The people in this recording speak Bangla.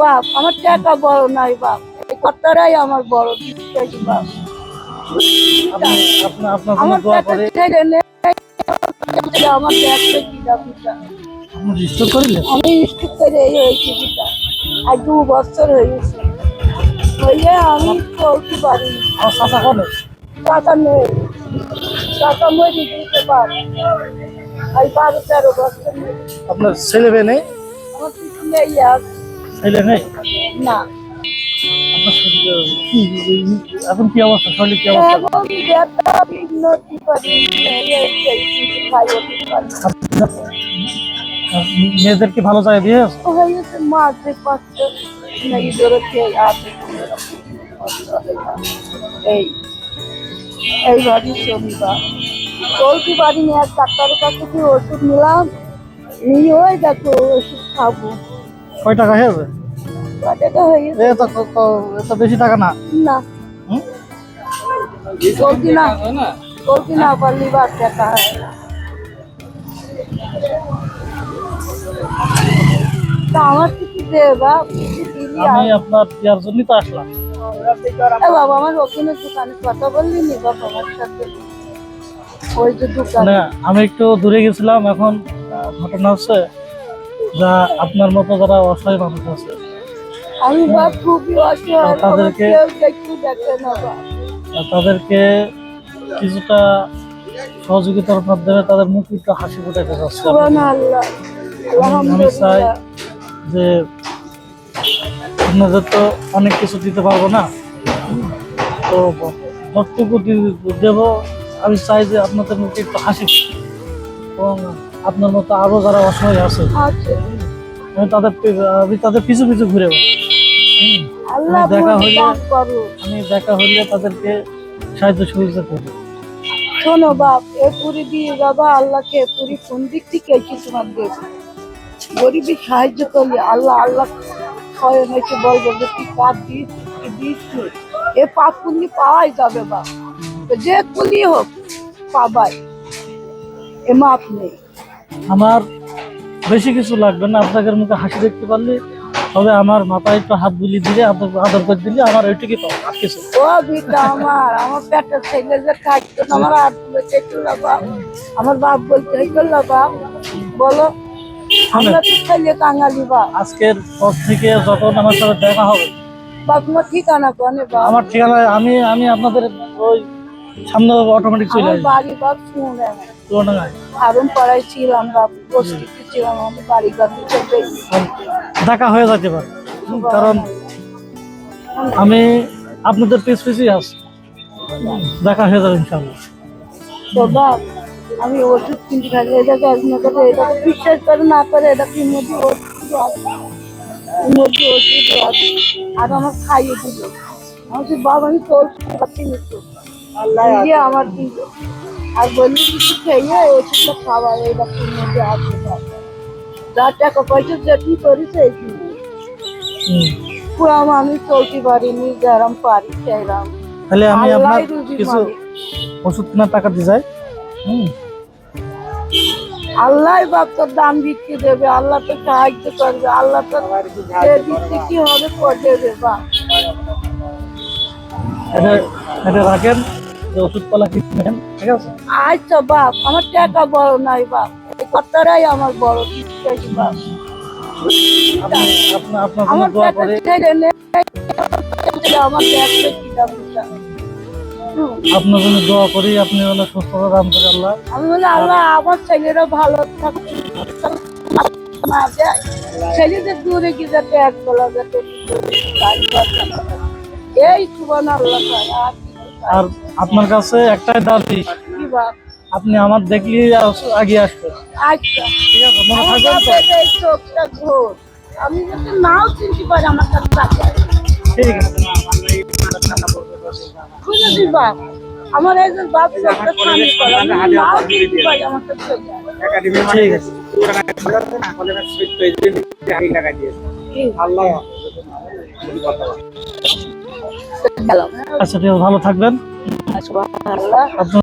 বাপ আমার টাকা বড় নাই বাপ। এই কর্তারাই আমার বড় বিশ্বাসী বাপ। আমার টাকা ছেড়ে নেই আমার কিনা পিতা। আমি স্কুল করে এই হয়েছি পিতা। আর দু বছর হয়েছে। হইলে আমি চলতে পারি। আমার টাকা নেই। টাকা মরে দিতে পারি। এই বারো তেরো বছর। আপনার ছেলে মেয়ে নেই? আমার কিছু নেই আর ছেলে নেই? না। আপনার শরীরে কি এখন কি অবস্থা? শরীর কি অবস্থা? মেয়েদের কি ভালো খেয়ে আছে এই এইভাবে শনিবার। চলতে ডাক্তারের কাছে কি ওষুধ নিলাম নিয়ে ওই দেখো ওষুধ খাব। কয় টাকা হয়েছে? কটাকা হয়েছে এ তো ক- ক- এ তো বেশি টাকা না? না। হুম? না? পারলি বা টাকা হয়। তা আমার কিছু আমি আপনার বিয়ার জন্যই তো আসলাম। বাবা আমার ওখানে দোকানে কথা বললি নি? বাবা আমার সাথে ওই যে দোকান। আমি একটু দূরে গেছিলাম এখন ঘটনা হচ্ছে যা আপনার মতো যারা অসহায় মানুষ আছে আমি বাপ খুবই অসহায় তাদেরকে- দেখে তাদেরকে কিছুটা সহযোগিতার মাধ্যমে তাদের মুখে একটু হাসি ফুটাতে চাচ্ছে আমি চাই যে আপনাদের তো অনেক কিছু দিতে পারব না। তো যতটুকু দেব। আমি চাই যে আপনাদের মুখে একটু হাসি এবং আপনার মতো আরও যারা অসহায় আছে আচ্ছা। আমি তাদের আমি তাদের পিছু পিছু ঘুরে। আল্লাহ দেখা করো। আমি দেখা হইলে তাদেরকে সাহায্য সহযোগিতা করব। শোনো বাপ এ পুরি দিয়ে বাবা আল্লাহকে পুরি কোন দিক থেকে এসে তোমার দেব গরিবী সাহায্য করলে আল্লাহ আল্লাহ স্বয়ং এসে বলবে যে তুই পাপ দিস কি দিস এ পাপ পুণ্য পাওয়াই যাবে বাপ। তো যে কুলি হোক পাবাই। এ মাপ নেই। আমার বেশি কিছু লাগবে না আপনাদের মুখে হাসি দেখতে পারলে তবে আমার মাথায় একটু হাত বুলি দিলে আদর করে দিলে আমার ওইটুকুই পাবো আর কিছু না। ও বিটা আমার আমার পেটের ছেলে যে খাইতো না, আমার হাত তুলে আমার বাপ বলতে হয়েছিল বাপ বলো আমরা তো ছেলে কাঙালি বাপ আজকের পর থেকে যখন আমার সাথে দেখা হবে বাপ তোমার ঠিকানা কনে আমার ঠিকানায় আমি আমি আপনাদের ওই সামনে অটোমেটিক চলে আমার আসব। বাড়ি বাপ শুনে তুলনায় আরুন পাড়ায় ছিলাম বাপ বস্তিতে ছিলাম আমার বাড়ি থেকে দেখা হয়ে যেতে পারে। কারণ আমি আপনাদের পিছ পিছিয়ে আছি দেখা হয়ে যাবে ইনশাল্লাহ বাপ আমি ওষুধ কিনতে থাকি এটাকে একদিন করে এটাকে বিশ্বাস করে না করে এটাকে মধ্যে ওষুধ আছে? এর ওষুধ আছে। আর আমার খাইয়ে দিল। আমি বলছি, বাবা আমি তোর পাচ্ছি না দিয়ে আমার দিল আর বললি কিছু খেয়ে ওষুধটা খাওয়া এটাকে এর মধ্যে আছে। যা টাকা পয়সা যেটি করিস এই কিনে হুম। পুরো আমি চলতে পারিনি যেরম পারি সেরম। তাহলে আমি আপনার কিছু ওষুধ কেনার টাকা দিয়ে যাই? হুম। আল্লাহ বাপ তোর দাম বিক্রি দেবে আল্লাহ তো সাহায্য করবে আল্লাহ তো দিচ্ছে কি হবে করে দেবে বাপ। এটা এটা রাখেন। ওষুধপালা কিনবেন ঠিক আছে? আচ্ছা বাপ আমার টাকা বড় নাই বাপ। এই কর্তারাই আমার বড় বাপ। আপনার জন্য আমার দোয়া টাকা ছেড়ে নেই আমার দেখতে কিনা পিতা হুম। আপনার জন্য দোয়া করি আপনি হলো সুস্থতা দান করে আল্লাহ। আমি বলি আল্লাহ আমার ছেলেরা ভালো থাকুক। ছেলেদের দূরে যাতে এক যাতে। এই সুবান আল্লাহ আর কিছু আর আপনার কাছে একটাই দাবি। আপনি আমার দেখলে আগে আসবেন আচ্ছা। ঠিক আছে মনে থাকবেন তো? বাপের এই চোখটা ঘোর। আমি যদি নাও চিনতে পারি আমার কাছে ঠিক আছে। বুঝেছি বাপ। আমার একজন বাপ চোখটা স্বামী করে আমি নাও চিনতে পারি আমার কাছে ঠিক আছে। গেলাম আচ্ছা ঠিক আছে ভালো থাকবেন। আপনার